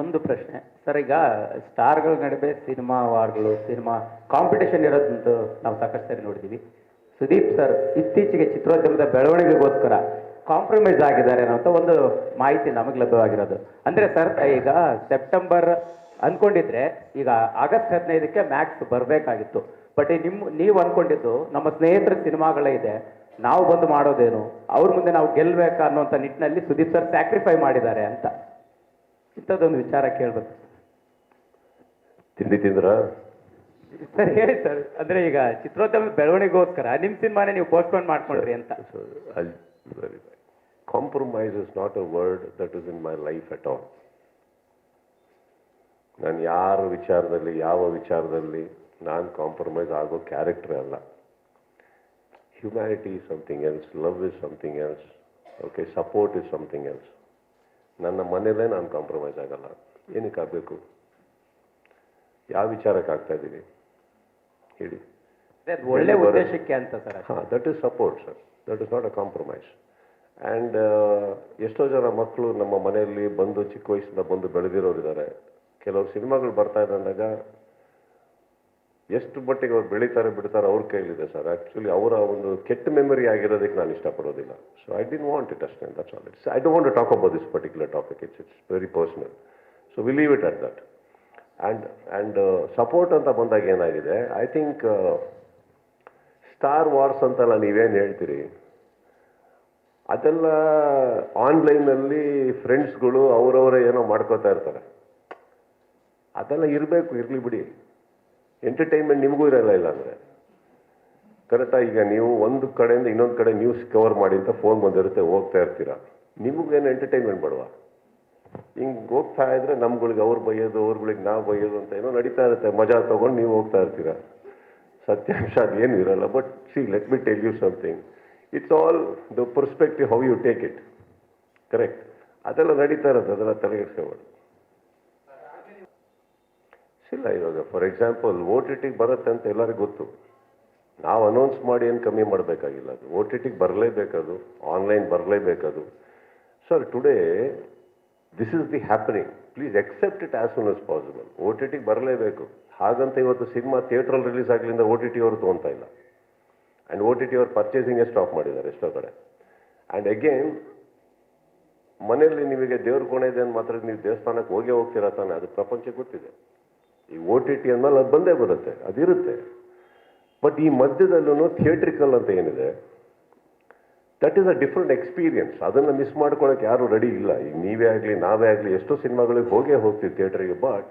ಇನ್ನೊಂದು ಪ್ರಶ್ನೆ. ಸರ್, ಈಗ ಸ್ಟಾರ್ಗಳ ನಡುವೆ ಸಿನಿಮಾ ವಾರ್ಗಳು, ಸಿನಿಮಾ ಕಾಂಪಿಟೇಷನ್ ಇರೋದಂತೂ ನಾವು ಸಾಕಷ್ಟು ಸರಿ ನೋಡಿದ್ದೀವಿ ಸುದೀಪ್ ಸರ್, ಇತ್ತೀಚೆಗೆ ಚಿತ್ರೋದ್ಯಮದ ಬೆಳವಣಿಗೆಗೋಸ್ಕರ ಕಾಂಪ್ರಮೈಸ್ ಆಗಿದ್ದಾರೆ ಅನ್ನೋಂಥ ಒಂದು ಮಾಹಿತಿ ನಮಗೆ ಲಭ್ಯವಾಗಿರೋದು. ಅಂದರೆ ಸರ್, ಈಗ ಸೆಪ್ಟೆಂಬರ್ ಅಂದ್ಕೊಂಡಿದ್ರೆ ಈಗ ಆಗಸ್ಟ್ ಹದಿನೈದಕ್ಕೆ ಮ್ಯಾಕ್ಸ್ ಬರಬೇಕಾಗಿತ್ತು. ಬಟ್ ನಿಮ್ಮ ನೀವು ಅಂದ್ಕೊಂಡಿದ್ದು ನಮ್ಮ ಸ್ನೇಹಿತರ ಸಿನಿಮಾಗಳೇ ಇದೆ. ನಾವು ಬಂದು ಮಾಡೋದೇನು? ಅವ್ರ ಮುಂದೆ ನಾವು ಗೆಲ್ಲಬೇಕಾ ಅನ್ನೋಂಥ ನಿಟ್ಟಿನಲ್ಲಿ ಸುದೀಪ್ ಸರ್ ಸ್ಯಾಕ್ರಿಫೈ ಮಾಡಿದ್ದಾರೆ ಅಂತ. ಇಂಥದ್ದೊಂದು ವಿಚಾರ ಕೇಳ್ಬೇಕು. ತಿಂಡಿ ತಿಂದ್ರ? ಸರ್ ಹೇಳಿ ಸರ್. ಅಂದ್ರೆ ಈಗ ಚಿತ್ರೋದ್ಯಮ ಬೆಳವಣಿಗೆಗೋಸ್ಕರ ನಿಮ್ ಸಿನಿಮಾನೇ ನೀವು ಪೋಸ್ಟ್ಪೋನ್ ಮಾಡ್ಕೊಂಡ್ರಿ ಅಂತ. Compromise is not a word that is in my life at all ನಾನು ಯಾರ ವಿಚಾರದಲ್ಲಿ ಯಾವ ವಿಚಾರದಲ್ಲಿ ನಾನು ಕಾಂಪ್ರಮೈಸ್ ಆಗೋ ಕ್ಯಾರೆಕ್ಟರ್ ಅಲ್ಲ. Humanity is something else love is something else okay support is something else ನನ್ನ ಮನೇಲೇ ನಾನು ಕಾಂಪ್ರಮೈಸ್ ಆಗಲ್ಲ. ಏನಕ್ಕೆ ಆಗಬೇಕು? ಯಾವ ವಿಚಾರಕ್ಕೆ ಆಗ್ತಾ ಇದ್ದೀವಿ ಹೇಳಿ. ಒಳ್ಳೆ ಉದ್ದೇಶಕ್ಕೆ ಅಂತ ಸರ್ ಹಾಂ that is support sir that is not a compromise and ಎಷ್ಟೋ ಜನ ಮಕ್ಕಳು ನಮ್ಮ ಮನೆಯಲ್ಲಿ ಬಂದು ಚಿಕ್ಕ ವಯಸ್ಸಿಂದ ಬಂದು ಬೆಳೆದಿರೋರಿದ್ದಾರೆ. ಕೆಲವು ಸಿನಿಮಾಗಳು ಬರ್ತಾ ಇದ್ದಾಗ ಎಷ್ಟು ಮಟ್ಟಿಗೆ ಅವ್ರು ಬೆಳೀತಾರೆ ಬಿಡ್ತಾರೆ ಅವ್ರ ಕೈಲಿದೆ ಸರ್. ಆ್ಯಕ್ಚುಲಿ ಅವರ ಒಂದು ಕೆಟ್ಟ ಮೆಮೊರಿ ಆಗಿರೋದಕ್ಕೆ ನಾನು ಇಷ್ಟಪಡೋದಿಲ್ಲ. So I didn't want it ಅಷ್ಟೇ that's all it's I don't want talk about this particular topic it's it's very personal so we leave it at that and and support ಅಂತ ಬಂದಾಗ ಏನಾಗಿದೆ? ಐ ಥಿಂಕ್ ಸ್ಟಾರ್ ವಾರ್ಸ್ ಅಂತೆಲ್ಲ ನೀವೇನು ಹೇಳ್ತೀರಿ? ಅದೆಲ್ಲ ಆನ್ಲೈನಲ್ಲಿ ಫ್ರೆಂಡ್ಸ್ಗಳು ಅವರವರೇ ಏನೋ ಮಾಡ್ಕೋತಾ ಇರ್ತಾರೆ. ಅದೆಲ್ಲ ಇರಬೇಕು, ಇರಲಿ ಬಿಡಿ. ಎಂಟರ್ಟೈನ್ಮೆಂಟ್ ನಿಮಗೂ ಇರಲ್ಲ ಇಲ್ಲ ಅಂದರೆ. ಕರೆಕ್ಟಾಗಿ ಈಗ ನೀವು ಒಂದು ಕಡೆಯಿಂದ ಇನ್ನೊಂದು ಕಡೆ ನ್ಯೂಸ್ ಕವರ್ ಮಾಡಿ ಅಂತ ಫೋನ್ ಬಂದಿರುತ್ತೆ, ಹೋಗ್ತಾ ಇರ್ತೀರಾ? ನಿಮಗೇನು ಎಂಟರ್ಟೈನ್ಮೆಂಟ್ ಮಾಡುವ ಹಿಂಗೆ ಹೋಗ್ತಾ ಇದ್ರೆ ನಮ್ಗಳಿಗೆ ಅವ್ರು ಬೈಯೋದು, ಅವ್ರಗಳಿಗೆ ನಾವು ಬೈಯೋದು ಅಂತ ಏನೋ ನಡೀತಾ ಇರುತ್ತೆ. ಮಜಾ ತೊಗೊಂಡು ನೀವು ಹೋಗ್ತಾ ಇರ್ತೀರ? ಸತ್ಯಾಂಶ ಅದೇನು ಇರಲ್ಲ but see let me tell you something it's all the perspective how you take it correct ಅದೆಲ್ಲ ನಡೀತಾ ಇರುತ್ತೆ, ಅದೆಲ್ಲ ತಲೆಗೆಡ್ಸ್ಕೊಬೇಡಿ ಇಲ್ಲ ಇವಾಗ. ಫಾರ್ ಎಕ್ಸಾಂಪಲ್ ಓ ಟಿ ಟಿಗೆ ಬರುತ್ತೆ ಅಂತ ಎಲ್ಲರಿಗೂ ಗೊತ್ತು. ನಾವು ಅನೌನ್ಸ್ ಮಾಡಿ ಏನು ಕಮ್ಮಿ ಮಾಡಬೇಕಾಗಿಲ್ಲ ಅದು. ಓ ಟಿ ಟಿಗೆ ಬರಲೇಬೇಕದು. Online ಬರಲೇಬೇಕದು. Sir today this is the happening please accept it as soon as possible O T ಟಿಗೆ ಬರಲೇಬೇಕು. ಹಾಗಂತ ಇವತ್ತು ಸಿನಿಮಾ ಥಿಯೇಟ್ರಲ್ಲಿ ರಿಲೀಸ್ ಆಗಲಿಂದ ಓ ಟಿ ಟಿ ಅವರು ತೊಗೊತಾ ಇಲ್ಲ. ಆ್ಯಂಡ್ ಓ ಟಿ ಟಿ ಅವ್ರು ಪರ್ಚೇಸಿಂಗೇ ಸ್ಟಾಪ್ ಮಾಡಿದ್ದಾರೆ ಎಷ್ಟೋ ಕಡೆ. ಆ್ಯಂಡ್ ಅಗೇನ್ ಮನೆಯಲ್ಲಿ ನಿಮಗೆ ದೇವ್ರ ಕೋಣೆ ಇದೆ ಅಂತ ಮಾತ್ರ ನೀವು ದೇವಸ್ಥಾನಕ್ಕೆ ಹೋಗೇ ಹೋಗ್ತೀರಾ ತಾನೆ? ಅದು ಪ್ರಪಂಚಕ್ಕೆ ಗೊತ್ತಿದೆ. ಈ ಓ ಟಿ ಟಿ ಅಂದಮೇಲೆ ಅದು ಬಂದೇ ಬರುತ್ತೆ, ಅದಿರುತ್ತೆ. ಬಟ್ ಈ ಮಧ್ಯದಲ್ಲೂ ಥಿಯೇಟ್ರಿಕಲ್ ಅಂತ ಏನಿದೆ that is a different experience ಅದನ್ನು ಮಿಸ್ ಮಾಡ್ಕೊಳಕ್ಕೆ ಯಾರು ರೆಡಿ ಇಲ್ಲ. ಈಗ ನೀವೇ ಆಗಲಿ, ನಾವೇ ಆಗಲಿ, ಎಷ್ಟೋ ಸಿನಿಮಾಗಳಿಗೆ ಹೋಗೇ ಹೋಗ್ತೀವಿ ಥಿಯೇಟ್ರಿಗೆ ಬಟ್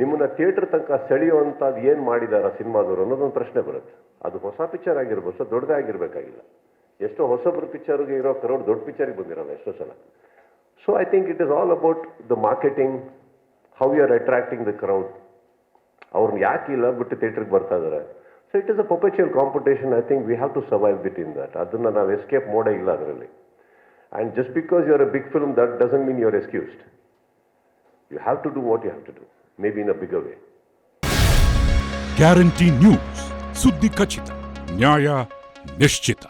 ನಿಮ್ಮನ್ನ ಥಿಯೇಟರ್ ತನಕ ಸೆಳೆಯುವಂಥದ್ದು ಏನು ಮಾಡಿದಾರ ಸಿನಿಮಾದವರು ಅನ್ನೋದೊಂದು ಪ್ರಶ್ನೆ ಬರುತ್ತೆ. ಅದು ಹೊಸ ಪಿಕ್ಚರ್ ಆಗಿರ್ಬೋದು ದೊಡ್ಡದೇ ಆಗಿರಬೇಕಾಗಿಲ್ಲ. ಎಷ್ಟೋ ಹೊಸಬ್ರ ಪಿಕ್ಚರ್ಗೆ ಇರೋ ಕರೋಡ್ ದೊಡ್ಡ ಪಿಕ್ಚರಿಗೆ ಬಂದಿರಲ್ಲ ಎಷ್ಟೋ ಸಲ. So I think it is all about the marketing how you are attracting the crowd ಅವ್ರನ್ನ ಯಾಕೆ ಇಲ್ಲ ಬಿಟ್ಟು ಥಿಯೇಟ್ರಿಗೆ ಬರ್ತಾ ಇದ್ದಾರೆ so it is a ಪೊಪೆಚುಯಲ್ competition I think we have to survive bit in that ಅದನ್ನು ನಾವು ಎಸ್ಕೇಪ್ ಮಾಡೇ ಇಲ್ಲ ಅದರಲ್ಲಿ. And just because you are a big film that doesn't mean you are excused you have to do what you have to do maybe in a big way guarantee news ಸುದ್ದಿ ಖಚಿತ ನ್ಯಾಯ ನಿಶ್ಚಿತ